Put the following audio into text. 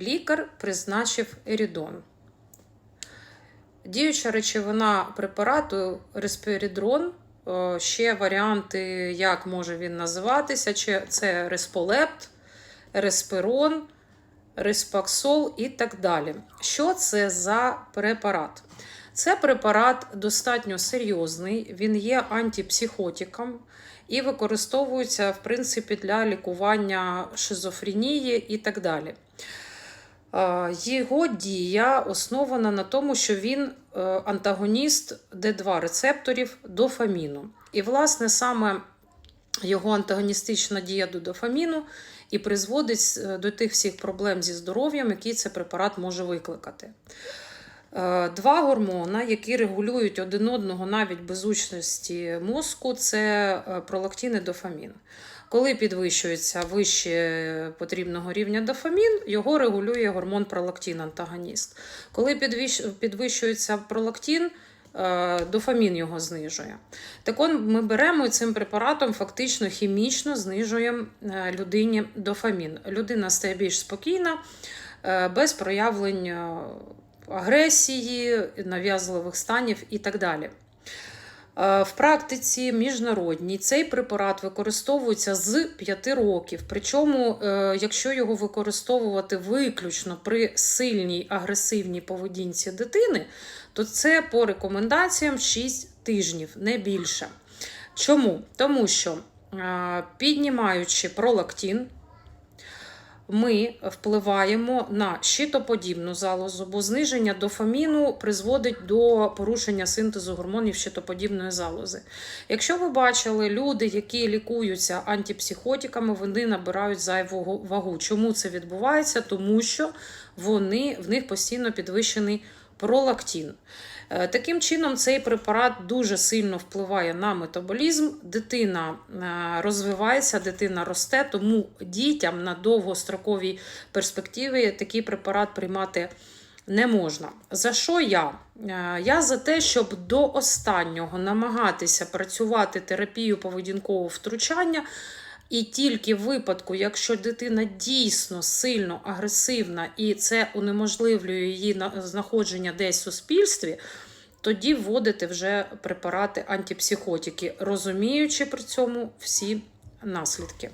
лікар призначив ерідон. Діюча речовина препарату респірідрон. е, Ще варіанти, як може він називатися, чи це респолепт, респирон, респаксол і так далі. Що це за препарат? Це препарат достатньо серйозний, він є антипсихотиком і використовується, в принципі, для лікування шизофренії і так далі. Його дія основана на тому, що він е, антагоніст Д2 рецепторів дофаміну. І, власне, саме його антагоністична дія до дофаміну і призводить е, до тих всіх проблем зі здоров'ям, які цей препарат може викликати. Е, Два гормони, які регулюють один одного навіть без участі мозку, це е, пролактин і дофамін. Коли підвищується вище потрібного рівня дофамін, його регулює гормон пролактин антагоніст. Коли підвищується пролактин, е, дофамін його знижує. Так от ми беремо цим препаратом фактично хімічно знижуємо людині дофамін. Людина стає більш спокійна, без проявлень агресії, нав'язливих станів і так далі. Е, В практиці міжнародній цей препарат використовується з 5 років. Причому, е, якщо його використовувати виключно при сильній агресивній поведінці дитини, то це по рекомендаціям 6 тижнів, не більше. Чому? Тому що е, піднімаючи пролактин, ми впливаємо на щитоподібну залозу, бо зниження дофаміну призводить до порушення синтезу гормонів щитоподібної залози. Якщо ви бачили, люди, які лікуються антипсихотиками, вони набирають зайву вагу. Чому це відбувається? Тому що вони, в них постійно підвищений пролактин. Е, Таким чином, цей препарат дуже сильно впливає на метаболізм. Дитина е, розвивається, дитина росте, тому дітям на довгостроковій перспективі такий препарат приймати не можна. За що я? Е, Я за те, щоб до останнього намагатися працювати терапію поведінкового втручання. І тільки в випадку, якщо дитина дійсно сильно агресивна і це унеможливлює її на- знаходження десь в суспільстві, тоді вводити вже препарати антипсихотики, розуміючи при цьому всі наслідки.